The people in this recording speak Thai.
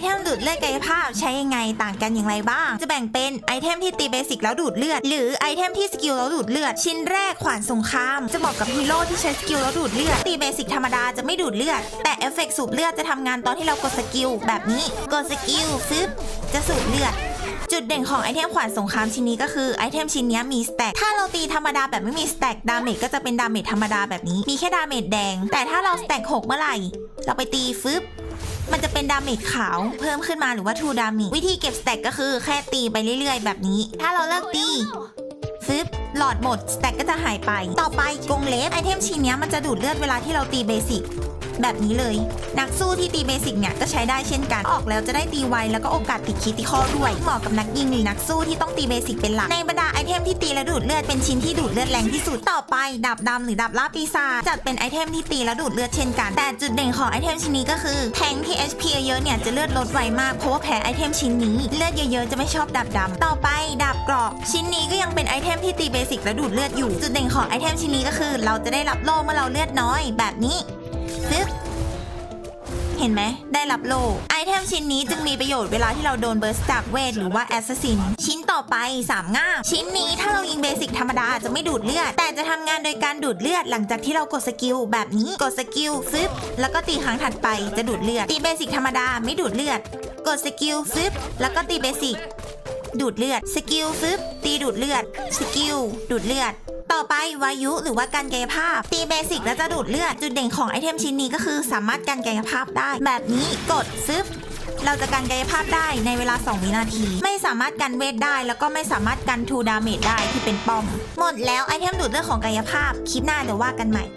เทมดูดเลือดกายภาพใช้ยังไงต่างกันอย่างไรบ้าง จะแบ่งเป็นไอเทมที่ตีเบสิกแล้วดูดเลือด หรือไอเทมที่สกิลแล้วดูดเลือด ชิ้นแรกขวานสงคราม จะเหมาะกับฮีโร่ที่ใช้สกิลแล้วดูดเลือด ตีเบสิกธรรมดาจะไม่ดูดเลือด แต่เอฟเฟกต์สูบเลือดจะทำงานตอนที่เรากดสกิลแบบนี้ กดสกิลฟึบจะสูบเลือดจุดเด่นของไอเทมขวานสงครามชิ้นนี้ก็คือไอเทมชิ้นนี้มีสแต็กถ้าเราตีธรรมดาแบบไม่มีสแต็กดาเมจก็จะเป็นดาเมจธรรมดาแบบนี้ มีแค่ดาเมจแดง แต่ถ้าเราสแต็กหกเมื่อไหร่ เราไปตีฟึบ มันจะเป็นดาเมจขาวเพิ่มขึ้นมาหรือว่าทูดาเมจวิธีเก็บสแต็กก็คือแค่ตีไปเรื่อยๆ แบบนี้ ถ้าเราเลิกตีฟึบหลอดหมดสแต็กก็จะหายไป ต่อไปกรงเล็บไอเทมชิ้นนี้มันจะดูดเลือดเวลาที่เราตีเบสิก แบบนี้เลย นักสู้ที่ตีเบสิกเนี่ยก็ใช้ได้เช่นกัน ออกแล้วจะได้ตีไวแล้วก็โอกาสติดคิติคอด้วย เหมาะกับนักยิงหรือนักสู้ที่ต้องตีเบสิกเป็นหลัก ในบรรดาไอเทมที่ตีและดูดเลือดเป็นชิ้นที่ดูดเลือดแรงที่สุด ต่อไปดาบดำหรือดาบล่าปีศาจจัดเป็นไอเทมที่ตีและดูดเลือดเช่นกัน แต่จุดเด่นของไอเทมชิ้นนี้ก็คือแทงที่ HP เยอะเนี่ยจะเลือดลดไวมากเพราะว่าแพ้ไอเทมชิ้นนี้ เลือดเยอะๆจะไม่ชอบดาบดำต่อไปดาบกรอบชิ้นนี้ก็ยังเป็นไอเทมที่ตีเบสิกและดูดเลือดอยู่ จุดเด่นของไอเทมชิ้นนี้ก็คือ เราจะได้รับโล่เมื่อเราเลือดน้อยแบบนี้ เห็นไหม ได้รับโล่ไอเทมชิ้นนี้จึงมีประโยชน์เวลาที่เราโดนเบิร์สจากเวทหรือว่าแอสซัสซิน ชิ้นต่อไปสามง่าม ชิ้นนี้ถ้าเรายิงเบสิกธรรมดาจะไม่ดูดเลือด แต่จะทำงานโดยการดูดเลือดหลังจากที่เรากดสกิลแบบนี้กดสกิลฟึบแล้วก็ตีครั้งถัดไปจะดูดเลือดตีเบสิกธรรมดาไม่ดูดเลือด กดสกิลฟึบแล้วก็ตีเบสิก ดูดเลือด สกิลฟึบตีดูดเลือด สกิลดูดเลือด ต่อไปวายุหรือว่าการกายภาพ ตีเบสิกแล้วจะดูดเลือด จุดเด่นของไอเทมชิ้นนี้ก็คือสามารถการกายภาพได้ แบบนี้กดฟึบเราจะการกายภาพได้ในเวลา 2 วินาที ไม่สามารถกันเวทได้ แล้วก็ไม่สามารถกันทูดาเมจได้ที่เป็นป้อม หมดแล้วไอเทมดูดเลือดของกายภาพ คลิปหน้าเดี๋ยวว่ากันใหม่